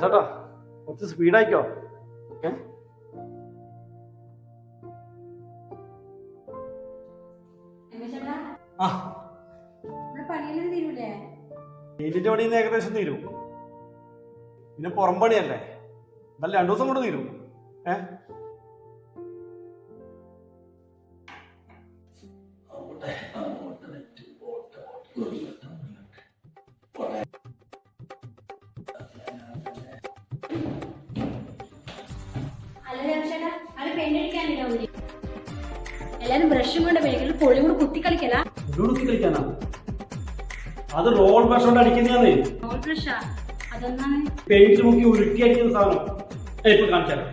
ചേട്ടാ കുറച്ച് സ്പീഡായിക്കോ ഏ? ആ. വീടിന്റെ ഏകദേശം തീരും. പിന്നെ പുറം പണിയല്ലേ? നല്ല രണ്ടു ദിവസം കൊണ്ട് തീരും. ഏഹ് എല്ലാരും ബ്രഷും കൊണ്ട് മേഖല പൊളി കൂടെ കുത്തി കളിക്കല? ഉടുക്കി കളിക്കാനാ? അത് റോൾ ബ്രഷ് കൊണ്ട് അടിക്കുന്നതാണ്. റോൾ ബ്രഷാ പെയിന്റ് മുക്കി അടിക്കുന്ന സാധനം. ഏ, ഇപ്പൊ കാണിച്ചാലോ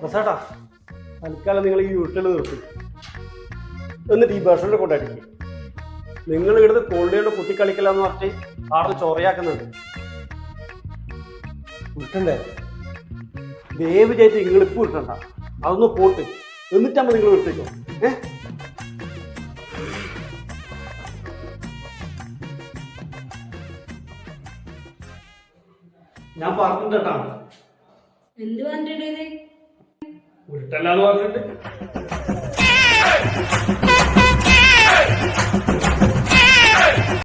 പ്രസാട്ടാ തൽക്കാലം നിങ്ങൾ ഈ ഉരുട്ടൽ നിർത്തി. എന്നിട്ട് ഈ ബ്രഷിനെ കൊണ്ടടിക്കും നിങ്ങൾ ഇവിടുന്ന് കൊള്ളിയോണ്ട് കുത്തിക്കളിക്കലെന്ന് പറഞ്ഞ് ആടെ ചൊറയാക്കുന്നുണ്ട് വിട്ടണ്ടേ? ദയവ് ചെയ്ത് നിങ്ങൾ ഇപ്പൊ വിട്ടണ്ട. അതൊന്ന് പോട്ട്. എന്നിട്ടാകുമ്പോ നിങ്ങൾ വിട്ടേക്കോ. ഏ? ഞാൻ പറഞ്ഞിട്ടാ എന്ത് പറഞ്ഞിട്ടുണ്ട് ഉരുട്ടല്ലാന്ന് പറഞ്ഞിട്ട്